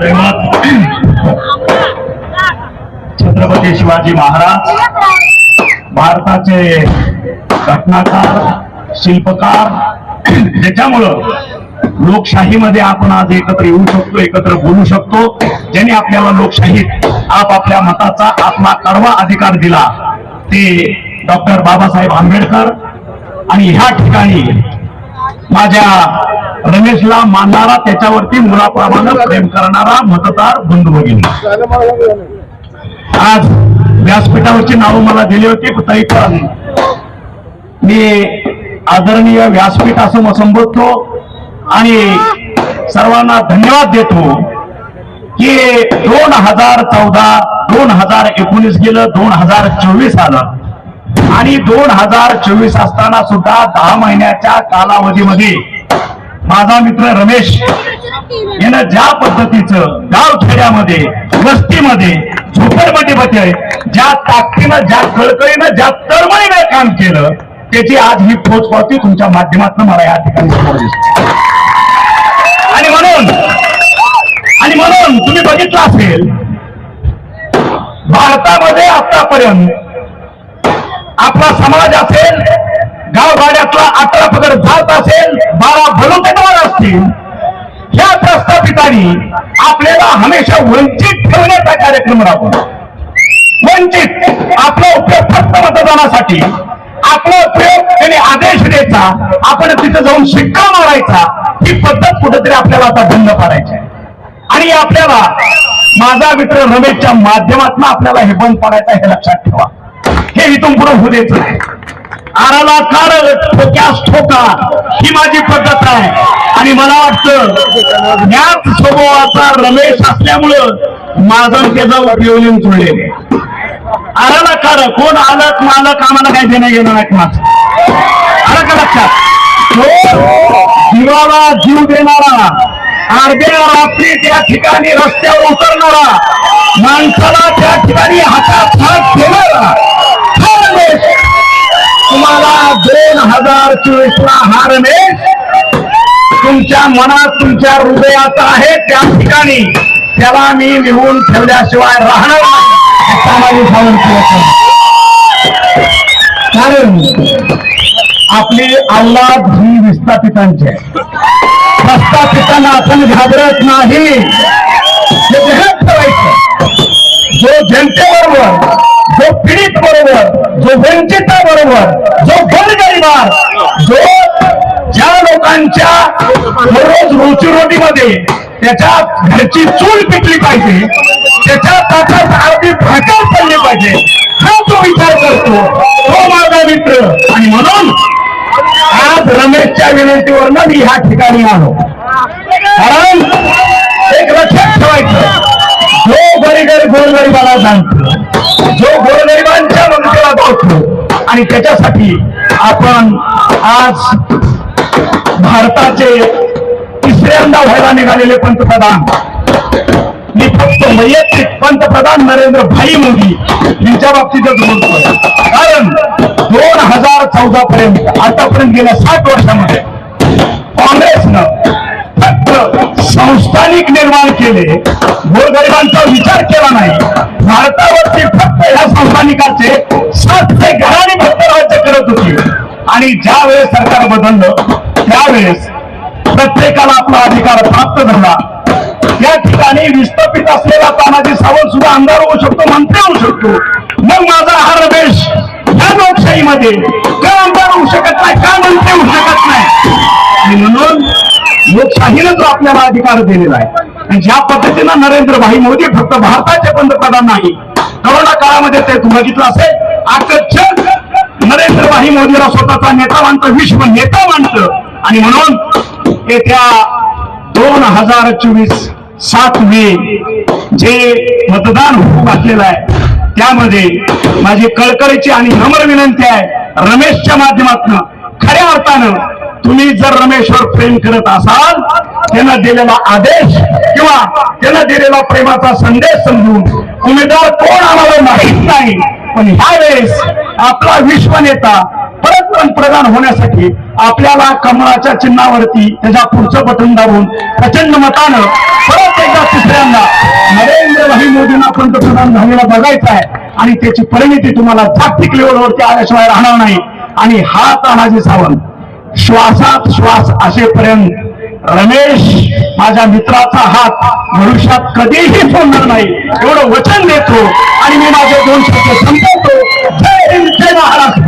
दैवत छत्रपती शिवाजी महाराज भारताचे घटनाकार शिल्पकार ज्याच्यामुळं लोकशाहीमध्ये आपण आज एकत्र येऊ शकतो एकत्र बोलू शकतो ज्यांनी आपल्याला लोकशाहीत आपापल्या मताचा आपला कडवा अधिकार दिला ते डॉक्टर बाबासाहेब आंबेडकर. आणि ह्या ठिकाणी माझ्या रमेशला मानणारा त्याच्यावरती मुलाप्रमाणे प्रेम करणारा मतदार बंधू भगिनी. आज व्यासपीठावरची नावं मला दिली होती तरी पण मी आदरणीय व्यासपीठ असं मग संबोधतो आणि सर्वांना धन्यवाद देतो की दोन हजार चौदा दोन हजार एकोणीस गेलं दोन हजार चोवीस आलं. आणि दोन हजार चोवीस असताना सुद्धा दहा महिन्याच्या कालावधीमध्ये माझा मित्र रमेश यानं ज्या पद्धतीचं गाव खेड्यामध्ये वस्तीमध्ये झोपडपट्टीमध्ये ज्या ताकदीनं ज्या कळकळीनं ज्या तळमळीनं काम केलं त्याची आज ही पोचपावती तुमच्या माध्यमातून मला या ठिकाणी समोर दिसते. आणि म्हणून आणि म्हणून तुम्ही बघितलं असेल भारतामध्ये आतापर्यंत आपला समाज असेल गावगाड्यातला अठरा पगड जात असेल बारा भलुतेदार असतील. या प्रस्थापितांनी आपल्याला हमेशा वंचित ठेवण्याचा कार्यक्रम राबवला. वंचित आपला उपयोग फक्त मतदानासाठी. आपला उपयोग त्यांनी आदेश द्यायचा. आपण तिथं जाऊन शिक्का मारायचा. ही पद्धत कुठेतरी आपल्याला आता बंद पाडायची आणि आपल्याला माझा मित्र रमेशच्या माध्यमातून आपल्याला हे बंद पाडायचा हे लक्षात ठेवा. इथून पुढे होऊ द्यायचं नाही. आराला कार ठोक्यास ठोका ही माझी पद्धत आहे. आणि मला वाटतं याच स्वभावाचा रमेश असल्यामुळं माझं त्याचा उपयोग येऊन चुळले आराला कार कोण आलं मालक कामाला काही देणं घेणं नाही माझं आलं का लक्षात? जीवाला जीव देणारा अर्ध्या रात्री त्या ठिकाणी रस्त्यावर उतरणारा माणसाला त्या ठिकाणी हातात हात देणारा हजार चोवीस ला हा रमेश तुमच्या मनात तुमच्या हृदयात आहे त्या ठिकाणी त्याला मी लिहून ठेवल्याशिवाय राहणार कारण आपली अल्लाद ही विस्थापितांची आहे. प्रस्थापितांना आपण घाबरत नाही. हे ध्यानात ठेवायचं जो जनतेबरोबर जो पीडित बरोबर जो वंचिता बरोबर जो वर्ग गोरगरिबार जो ज्या लोकांच्या दररोज रोजीरोटीमध्ये त्याच्या घरची चूल पिटली पाहिजे त्याच्या ताटात अगदी भाकर पडली पाहिजे हा तो विचार करतो. तो माझा मित्र. आणि म्हणून आज रमेशच्या विनंतीवरनं मी ह्या ठिकाणी आलो. कारण एक लक्षात ठेवायचं जो गरीब गोरगरिबाला जाणतो जो गोरगरिबांच्या ममतेला धावतो आणि त्याच्यासाठी आपण आज भारताचे तिसऱ्यांदा व्हायला निघालेले पंतप्रधान. मी फक्त वैयक्तिक पंतप्रधान नरेंद्र भाई मोदी यांच्या बाबतीतच बोलतोय. कारण दोन हजार चौदा पर्यंत आतापर्यंत गेल्या सात वर्षामध्ये काँग्रेसनं फक्त संस्थानिक निर्माण केले गोरगरिबांचा विचार केला नाही. भारतावरती फक्त या संस्थानिकाचे सात ते आणि ज्या वेळेस सरकार बदललं त्यावेळेस प्रत्येकाला आपला अधिकार प्राप्त झाला. या ठिकाणी विस्थापित असलेला तानाजी सावंत सुद्धा आमदार होऊ शकतो मंत्री होऊ शकतो. मग माझा हा रमेश या लोकशाहीमध्ये का आमदार होऊ शकत नाही का मंत्री होऊ शकत नाही? म्हणून लोकशाहीनं जो आपल्याला अधिकार दिलेला आहे. आणि ज्या पद्धतीनं नरेंद्र भाई मोदी फक्त भारताचे पंतप्रधान नाही करोना काळामध्ये ते तू बघितलं असेल आकर्षक जग मोदीला स्वतःचा नेता मानतं विश्व नेता मानतं. आणि म्हणून येत्या दोन हजार चोवीस सात मे जे मतदान होऊ घातलेलं आहे त्यामध्ये माझी कळकळीची आणि नम्र विनंती आहे रमेशच्या माध्यमातून खऱ्या अर्थानं तुम्ही जर रमेशवर प्रेम करत असाल त्यांना दिलेला आदेश किंवा त्यांना दिलेला प्रेमाचा संदेश समजून उमेदवार कोण आम्हाला माहीत नाही. पण ह्या वेळेस आपला विश्वनेता परत पंतप्रधान होण्यासाठी आपल्याला कमळाच्या चिन्हावरती त्याच्या पुढचं बटन दाबून प्रचंड मतानं परत एकदा तिसऱ्यांदा पंतप्रधान झालेला बघायचा आहे आणि त्याची परिणिती तुम्हाला जागतिक लेवलवरती आल्याशिवाय राहणार नाही. आणि हा तानाजी सावंत श्वासात श्वास असेपर्यंत रमेश माझ्या मित्राचा हात भविष्यात कधीही सोडणार नाही. एवढं वचन देतो आणि मी माझे दोन शब्द संपवतो. जय हिंद जय महाराष्ट्र.